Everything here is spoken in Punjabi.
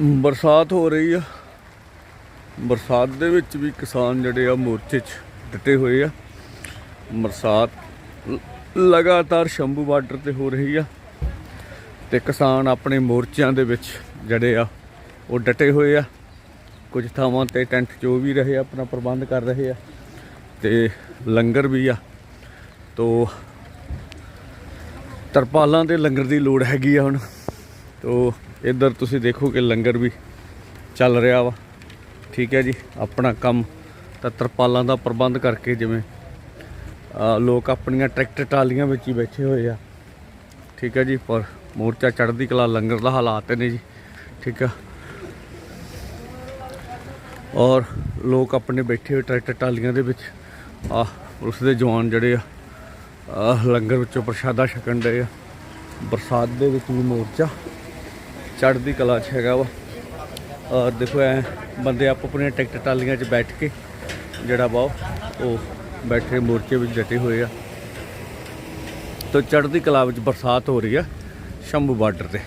ਬਰਸਾਤ ਹੋ ਰਹੀ ਆ। ਬਰਸਾਤ ਦੇ ਵਿੱਚ ਵੀ ਕਿਸਾਨ ਜਿਹੜੇ ਆ ਮੋਰਚੇ 'ਚ ਡਟੇ ਹੋਏ ਆ। ਬਰਸਾਤ ਲਗਾਤਾਰ ਸ਼ੰਭੂ ਬਾਰਡਰ ਤੇ ਹੋ ਰਹੀ ਆ ਤੇ ਕਿਸਾਨ ਆਪਣੇ ਮੋਰਚਿਆਂ ਦੇ ਵਿੱਚ ਜਿਹੜੇ ਆ, ਉਹ ਡਟੇ ਹੋਏ ਆ। ਕੁਝ ਥਾਵਾਂ ਤੇ ਟੈਂਟ ਜੋ ਵੀ ਰਹੇ ਆਪਣਾ ਪ੍ਰਬੰਧ ਕਰ ਰਹੇ ਆ ਤੇ ਲੰਗਰ ਵੀ ਆ। ਤੋ ਤਰਪਾਲਾਂ ਦੇ ਲੰਗਰ ਦੀ ਲੋੜ ਹੈਗੀ ਆ ਹੁਣ। ਤੋ ਇੱਧਰ ਤੁਸੀਂ ਦੇਖੋ ਕਿ ਲੰਗਰ ਵੀ ਚੱਲ ਰਿਹਾ ਵਾ। ਠੀਕ ਹੈ ਜੀ, ਆਪਣਾ ਕੰਮ ਤਾਂ ਤਰਪਾਲਾਂ ਦਾ ਪ੍ਰਬੰਧ ਕਰਕੇ ਜਿਵੇਂ ਲੋਕ ਆਪਣੀਆਂ ਟਰੈਕਟਰ ਟਾਲੀਆਂ ਵਿੱਚ ਹੀ ਬੈਠੇ ਹੋਏ ਆ। ਠੀਕ ਹੈ ਜੀ, ਪਰ ਮੋਰਚਾ ਚੜ੍ਹਦੀ ਕਲਾ ਲੰਗਰ ਦਾ ਹਾਲਾਤ ਨੇ ਜੀ। ਠੀਕ ਆ। ਔਰ ਲੋਕ ਆਪਣੇ ਬੈਠੇ ਹੋਏ ਟਰੈਕਟਰ ਟਾਲੀਆਂ ਦੇ ਵਿੱਚ, ਆ ਉਸ ਦੇ ਜਵਾਨ ਜਿਹੜੇ ਆ ਲੰਗਰ ਵਿੱਚੋਂ ਪ੍ਰਸ਼ਾਦਾ ਛਕਣ ਡਏ ਆ। ਬਰਸਾਤ ਦੇ ਵਿੱਚ ਵੀ ਮੋਰਚਾ ਚੜ੍ਹਦੀ ਕਲਾ 'ਚ ਹੈਗਾ ਵਾ। ਔਰ ਦੇਖੋ ਐ, ਬੰਦੇ ਆਪ ਆਪਣੀਆਂ ਟਰੈਕਟਰ ਟਾਲੀਆਂ 'ਚ ਬੈਠ ਕੇ ਜਿਹੜਾ ਵਾ ਉਹ ਬੈਠੇ, ਮੋਰਚੇ ਵਿੱਚ ਡਟੇ ਹੋਏ ਆ। ਤੋ ਚੜ੍ਹਦੀ ਕਲਾ ਵਿੱਚ ਬਰਸਾਤ ਹੋ ਰਹੀ ਆ ਸ਼ੰਭੂ ਬਾਰਡਰ ਤੇ।